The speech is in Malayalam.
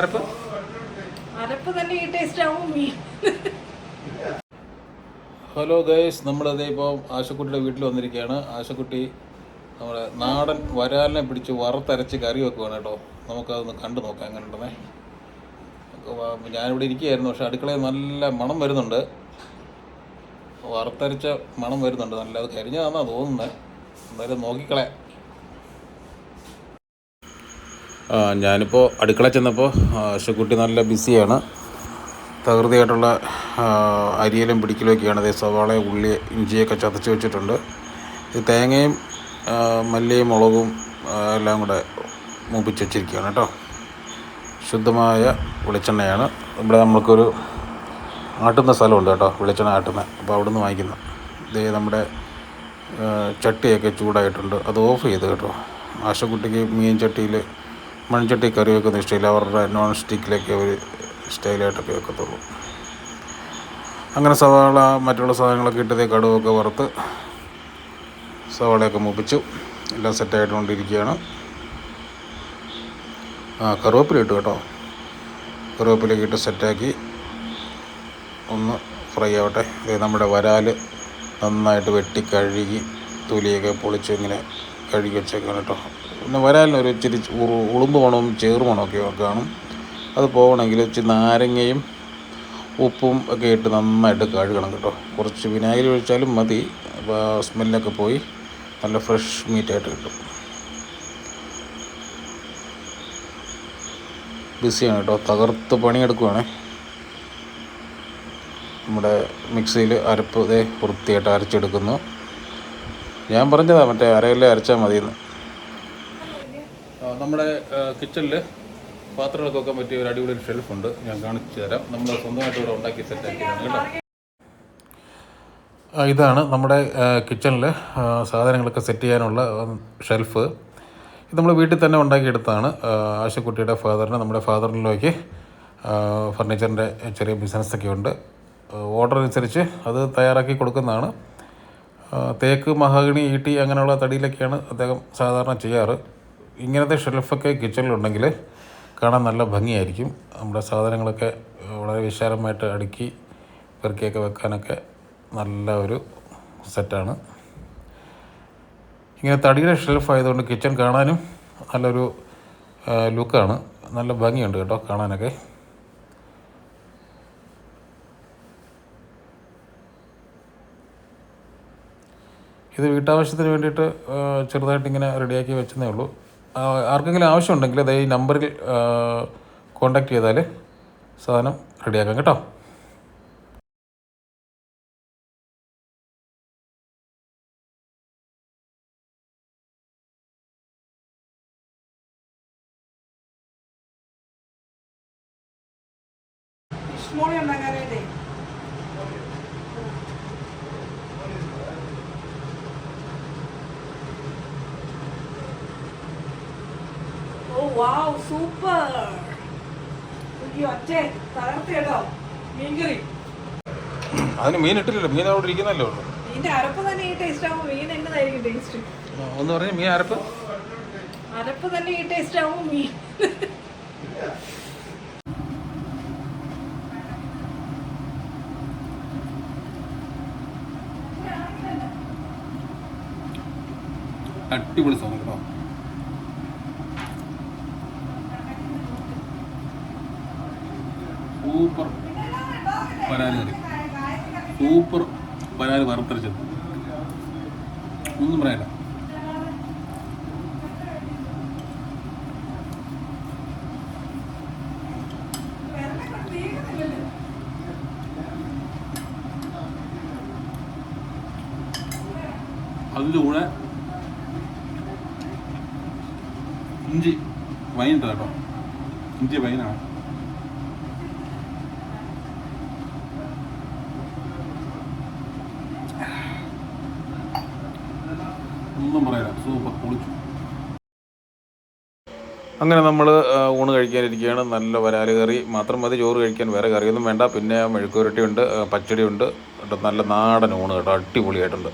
അരപ്പ്? അരപ്പ് തന്നെ ഈ ടേസ്റ്റ് ആവും ഹലോ ഗൈസ് നമ്മളതേ ഇപ്പോൾ ആശക്കുട്ടിയുടെ വീട്ടിൽ വന്നിരിക്കുകയാണ്. ആശക്കുട്ടി നമ്മുടെ നാടൻ വരാലിനെ പിടിച്ച് വറുത്തരച്ച് കറി വെക്കുവാണ് കേട്ടോ. നമുക്കതൊന്ന് കണ്ടു നോക്കാം എങ്ങനെ ഉണ്ടെന്നേ നമുക്ക് വാ- ഞാനിവിടെ ഇരിക്കുകയായിരുന്നു പക്ഷെ അടുക്കളയിൽ നല്ല മണം വരുന്നുണ്ട്. വറുത്തരച്ച മണം വരുന്നുണ്ട്. നല്ല അത് കരിഞ്ഞതാണെന്നാണ് തോന്നുന്നത് എന്തായാലും നോക്കിക്കളെ ഞാനിപ്പോൾ അടുക്കള ചെന്നപ്പോൾ ആശക്കുട്ടി നല്ല ബിസിയാണ്. തകൃതിയായിട്ടുള്ള അരിയലും പിടിക്കലൊക്കെയാണ്. അതേ സവാള ഉള്ളി ഇഞ്ചിയൊക്കെ ചതച്ച് വെച്ചിട്ടുണ്ട്. ഈ തേങ്ങയും മല്ലിയും മുളകും എല്ലാം കൂടെ മൂപ്പിച്ച് വെച്ചിരിക്കുകയാണ് കേട്ടോ. ശുദ്ധമായ വെളിച്ചെണ്ണയാണ്. ഇവിടെ നമ്മൾക്കൊരു ആട്ടുന്ന സ്ഥലമുണ്ട് കേട്ടോ വെളിച്ചെണ്ണ ആട്ടുന്ന. അപ്പോൾ അവിടെ നിന്ന് വാങ്ങിക്കുന്ന. ഇതേ നമ്മുടെ ചട്ടിയൊക്കെ ചൂടായിട്ടുണ്ട്. അത് ഓഫ് ചെയ്ത് കേട്ടോ. ആശക്കുട്ടിക്ക് മീൻ ചട്ടിയിൽ മൺചട്ടി കറി വെക്കുന്ന ഇഷ്ടമില്ല. അവരുടെ നോൺ സ്റ്റിക്കിലൊക്കെ ഒരു സ്റ്റൈലായിട്ടൊക്കെ വെക്കത്തുള്ളൂ അങ്ങനെ സവാള മറ്റുള്ള സാധനങ്ങളൊക്കെ ഇട്ടതേ കടുവൊക്കെ വറുത്ത് സവാളയൊക്കെ മുപ്പിച്ചു. എല്ലാം സെറ്റായിട്ടുകൊണ്ടിരിക്കുകയാണ് ആ കറുവേപ്പില ഇട്ടു കേട്ടോ. കറുവേപ്പിലയൊക്കെ ഇട്ട് സെറ്റാക്കി ഒന്ന് ഫ്രൈ ആവട്ടെ. നമ്മുടെ വരാൽ നന്നായിട്ട് വെട്ടി കഴുകി തൊലിയൊക്കെ പൊളിച്ച് ഇങ്ങനെ കഴുകി വെച്ചേക്കാണ് കേട്ടോ. പിന്നെ വരാലിന് ഒരു ഇച്ചിരി ഉളുമ്പ് മണവും ചേറ് മണമൊക്കെ കാണും. അത് പോകണമെങ്കിൽ ഇച്ചിരി നാരങ്ങയും ഉപ്പും ഒക്കെ ഇട്ട് നന്നായിട്ട് കഴുകണം കേട്ടോ. കുറച്ച് വിനാഗിരി ഒഴിച്ചാലും മതി. സ്മെല്ലൊക്കെ പോയി നല്ല ഫ്രഷ് മീറ്റായിട്ട് കിട്ടും. ബിസിയാണ് കേട്ടോ. തകർത്ത് പണിയെടുക്കുവാണേ. നമ്മുടെ മിക്സിയിൽ അരപ്പ് ഇതേ വൃത്തിയായിട്ട് അരച്ചെടുക്കുന്നു. ഞാൻ പറഞ്ഞതാണ് മറ്റേ അരയിലെ അരച്ചാൽ മതിയെന്ന്. നമ്മുടെ കിച്ചണിൽ പാത്രങ്ങൾക്ക് വെക്കാൻ പറ്റിയ ഒരു അടിപൊളി ഒരു ഷെൽഫുണ്ട് ഞാൻ കാണിച്ചു തരാം. നമ്മൾ സ്വന്തമായിട്ട് ഇവിടെ ഉണ്ടാക്കി സെറ്റാക്കിയതാണ് കേട്ടോ. ഇതാണ് നമ്മുടെ കിച്ചണിൽ സാധനങ്ങളൊക്കെ സെറ്റ് ചെയ്യാനുള്ള ഷെൽഫ് ഇത് നമ്മൾ വീട്ടിൽ തന്നെ ഉണ്ടാക്കിയെടുത്താണ് ആശുക്കുട്ടിയുടെ ഫാദറിന് നമ്മുടെ ഫാദറിലേക്ക് ഫർണിച്ചറിന്റെ ചെറിയ ബിസിനസ്സൊക്കെ ഉണ്ട്. ഓർഡർ അനുസരിച്ച് അത് തയ്യാറാക്കി കൊടുക്കുന്നതാണ്. തേക്ക് മഹാഗണി ഈട്ടി അങ്ങനെയുള്ള തടിയിലൊക്കെയാണ് അദ്ദേഹം സാധാരണ ചെയ്യാറ്. ഇങ്ങനത്തെ ഷെൽഫൊക്കെ കിച്ചണിലുണ്ടെങ്കിൽ കാണാൻ നല്ല ഭംഗിയായിരിക്കും. നമ്മുടെ സാധനങ്ങളൊക്കെ വളരെ വിശാലമായിട്ട് അടുക്കി പെറുക്കിയൊക്കെ വെക്കാനൊക്കെ നല്ല ഒരു സെറ്റാണ്. ഇങ്ങനെ തടിയുടെ ഷെൽഫ് ആയതുകൊണ്ട് കിച്ചൺ കാണാനും നല്ലൊരു ലുക്കാണ്. നല്ല ഭംഗിയുണ്ട് കേട്ടോ കാണാനൊക്കെ. ഇത് വീട്ടാവശ്യത്തിന് വേണ്ടിയിട്ട് ചെറുതായിട്ട് ഇങ്ങനെ റെഡിയാക്കി വെച്ചതേ ഉള്ളൂ. ആർക്കെങ്കിലും ആവശ്യമുണ്ടെങ്കിൽ ദേ ഈ നമ്പറിൽ കോണ്ടാക്ട് ചെയ്താൽ സാധനം റെഡിയാക്കാം കേട്ടോ. ഇഷ്മോളി ഉണ്ടാക്കാനായിട്ടേ വാവ് സൂപ്പർ അയ്യോ അച്ഛേ തകർത്ത് കേട്ടോ. മീൻകറി അതിന് മീൻ ഇട്ടില്ലല്ലോ മീൻ അവിടെ ഇരിക്കുന്നല്ലോ മീന്റെ അരപ്പ് തന്നെ ഈ ടേസ്റ്റ് ആവും മീൻ എന്നതായിരിക്കും ടേസ്റ്റ് ഒന്ന് പറഞ്ഞു മീൻ അരപ്പ്? അരപ്പ് തന്നെ ഈ ടേസ്റ്റ് ആവും മീൻ. അടിപൊളി സമയം കേട്ടോ. സൂപ്പർ പരാതി കറി സൂപ്പർ പരാതി വറുത്തരച്ചത് ഒന്നും പറയാനില്ല. അതിന്റെ കൂടെ ഇഞ്ചി വൈൻ കേട്ടോ. ഇഞ്ചി വൈനാണ്. ഒന്നും പറയാനില്ല സൂപ്പർ. പൊളിച്ചു. അങ്ങനെ നമ്മൾ ഊണ് കഴിക്കാനിരിക്കുകയാണ്. നല്ല വരാൽ കറി. മാത്രം മതി ചോറ് കഴിക്കാൻ. വേറെ കറിയൊന്നും വേണ്ട. പിന്നെ മെഴുക്കുരട്ടി ഉണ്ട് പച്ചടി നല്ല നാടൻ ഊണ് കേട്ടോ. അടിപൊളിയായിട്ടുണ്ട്.